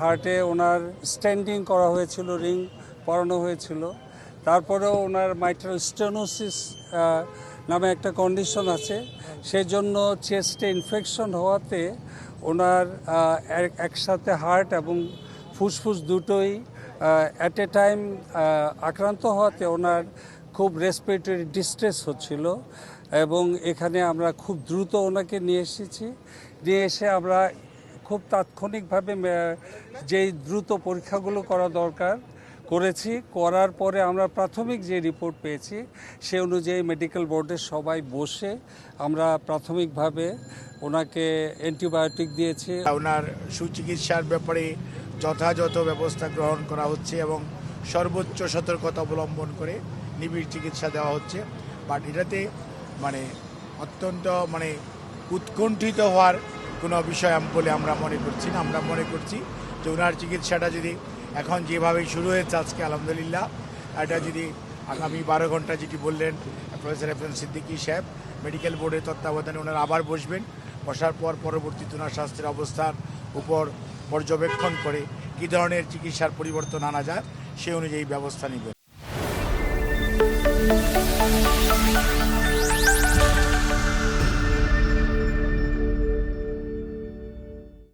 হার্টে ওনার স্ট্যান্ডিং করা হয়েছিল, রিং পরানো হয়েছিল। তারপরেও ওনার মাইট্রাল স্টেনোসিস নামে একটা কন্ডিশন আছে। সেজন্য চেস্টে ইনফেকশন হওয়াতে ওনার এক- একসাথে হার্ট এবং ফুসফুস দুটোই অ্যাট এ টাইম আক্রান্ত হওয়াতে ওনার খুব রেসপিরেটরি ডিস্ট্রেস হচ্ছিল এবং এখানে আমরা খুব দ্রুত ওনাকে নিয়ে এসেছি। নিয়ে এসে আমরা খুব তাৎক্ষণিকভাবে যেই দ্রুত পরীক্ষাগুলো করা দরকার করেছি, করার পরে আমরা প্রাথমিক যে রিপোর্ট পেয়েছি, সে অনুযায়ী মেডিকেল বোর্ডের সবাই বসে আমরা প্রাথমিকভাবে ওনাকে অ্যান্টিবায়োটিক দিয়েছি। ওনার সুচিকিৎসার ব্যাপারে যথাযথ ব্যবস্থা গ্রহণ করা হচ্ছে এবং সর্বোচ্চ সতর্কতা অবলম্বন করে নিবিড় চিকিৎসা দেওয়া হচ্ছে। বাট এটাতে মানে অত্যন্ত মানে উৎকণ্ঠিত হওয়ার কোনো বিষয় বলে আমরা মনে করছি না। আমরা মনে করছি যে ওনার চিকিৎসাটা যদি এখন যেভাবে শুরু হয়েছে আজকে, আলহামদুলিল্লাহ, এটা যদি আগামী বারো ঘণ্টা যেটি বললেন, প্রফেসর এফ এম সিদ্দিকী সাহেব, মেডিকেল বোর্ডের তত্ত্বাবধানে ওনারা আবার বসবেন। বসার পর পরবর্তীতে ওনার স্বাস্থ্যের অবস্থার উপর পর্যবেক্ষণ করে কী ধরনের চিকিৎসার পরিবর্তন আনা যায়, সে অনুযায়ী ব্যবস্থা নেবেন।